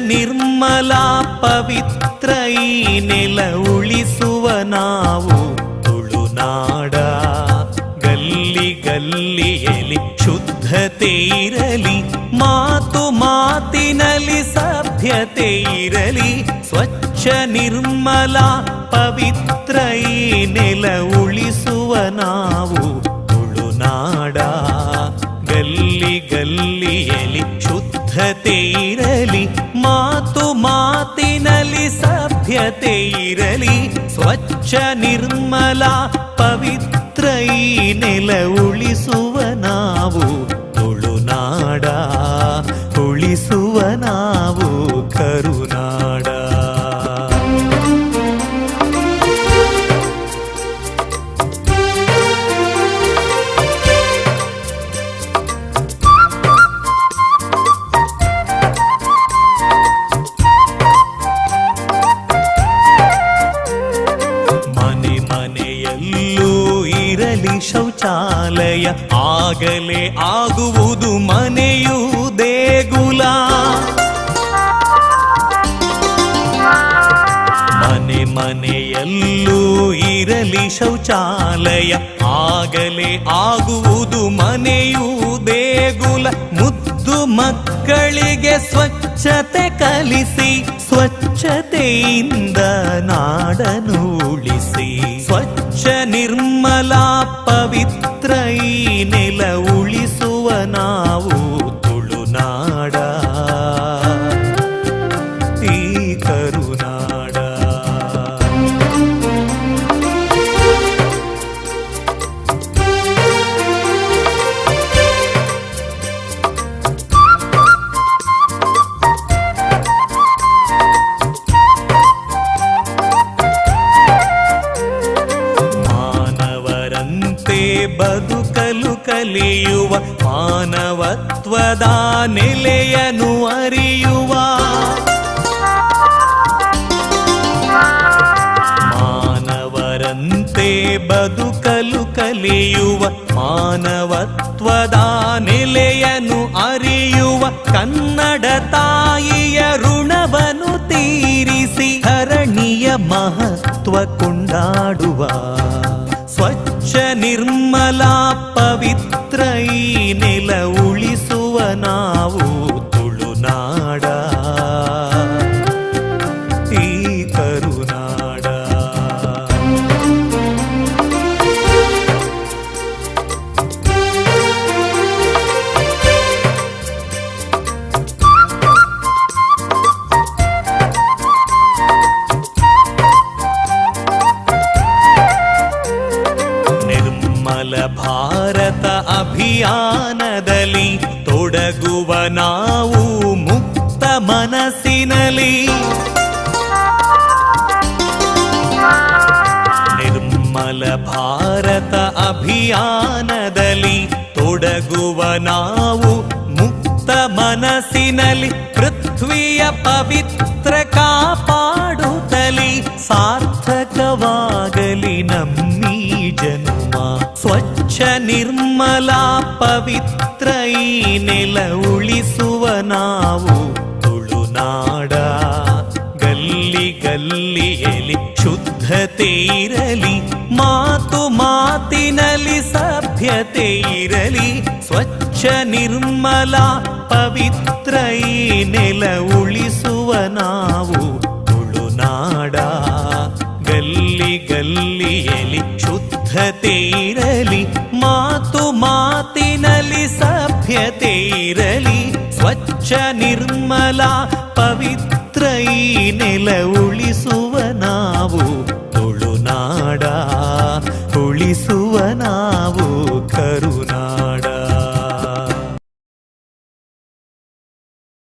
ನಿರ್ಮಲ ಪವಿತ್ರ ಈ ನೆಲ ಉಳಿಸುವ ನಾವು ತುಳುನಾಡ ಗಲ್ಲಿ ಗಲ್ಲಿಯಲ್ಲಿ ಶುದ್ಧತೆ ಇರಲಿ, ಮಾತು ಮಾತಿನಲ್ಲಿ ಸಭ್ಯತೆ ಇರಲಿ. ಸ್ವಚ್ಛ ನಿರ್ಮಲ ಪವಿತ್ರ ಈ ನೆಲ ಉಳಿಸುವ ನಾವು ತುಳುನಾಡ ಗಲ್ಲಿ ಗಲ್ಲಿಯಲ್ಲಿ ಶುದ್ಧತೆ ಇರಲಿ. ಸಭ್ಯತೆ ಇರಲಿ ಸ್ವಚ್ಛ ನಿರ್ಮಲ ಪವಿತ್ರ ಈ ನೆಲ ಉಳಿಸುವ ನಾವು. ತುಳುನಾಡ ಉಳಿಸುವ ನಾವು. ಶೌಚಾಲಯ ಆಗಲೇ ಆಗುವುದು ಮನೆಯೂ ದೇಗುಲ. ಮನೆ ಮನೆಯಲ್ಲೂ ಇರಲಿ ಶೌಚಾಲಯ ಆಗಲೇ ಆಗುವುದು ಮನೆಯೂ ಮಕ್ಕಳಿಗೆ ಸ್ವಚ್ಛತೆ ಕಲಿಸಿ ಸ್ವಚ್ಛತೆಯಿಂದ ನಾಡನು ಉಳಿಸಿ. ಸ್ವಚ್ಛ ನಿರ್ಮಲ ಪವಿತ್ರ ಈ ನೆಲ ಉಳಿಸುವ ನಾವು ಬದುಕಲು ಕಲಿಯುವ ಮಾನವತ್ವದ ನೆಲೆಯನ್ನು ಅರಿಯುವ ಮಾನವರಂತೆ ಬದುಕಲು ಕಲಿಯುವ ಮಾನವತ್ವದ ನೆಲೆಯನ್ನು ಅರಿಯುವ ಕನ್ನಡ ತಾಯಿಯ ಋಣವನ್ನು ತೀರಿಸಿ ಧರಣಿಯ ಮಹತ್ವ ಕೊಂಡಾಡುವ ಸ್ವಚ್ಛ ನಿರ್ಮಲ ಪವಿತ್ರ ಈ ನೆಲ ಉಳಿಸುವ ನಾವು. ಭಾರತ ಅಭಿಯಾನದಲ್ಲಿ ತೊಡಗುವ ನಾವು ಮುಕ್ತ ಮನಸ್ಸಿನಲ್ಲಿ. ನಿರ್ಮಲ ಭಾರತ ಅಭಿಯಾನದಲ್ಲಿ ತೊಡಗುವ ನಾವು ಮುಕ್ತ ಮನಸ್ಸಿನಲ್ಲಿ. ಪೃಥ್ವಿಯ ಪವಿತ್ರ ಕಾಪಾಡುತ್ತಲಿ, ಸಾರ್ಥಕವಾಗಲಿ ನಮ್ಮೀ ಜನ್ಮ ಸ್ವಚ್ಛ ನಿರ್ಮಲ ಪವಿತ್ರ ಈ ನೆಲ ಉಳಿಸುವ ನಾವು ತುಳುನಾಡ ಗಲ್ಲಿ ಗಲ್ಲಿಯಲಿ ಶುದ್ಧತೆ ಇರಲಿ, ಮಾತು ಮಾತಿನಲ್ಲಿ ಸಭ್ಯತೆ ಇರಲಿ. ಸ್ವಚ್ಛ ನಿರ್ಮಲ ಪವಿತ್ರ ಈ ನೆಲ ಉಳಿಸುವ ನಾವು తేరలి స్వచ్ఛ నిర్మల పవిత్రై నెల ఉళిసువ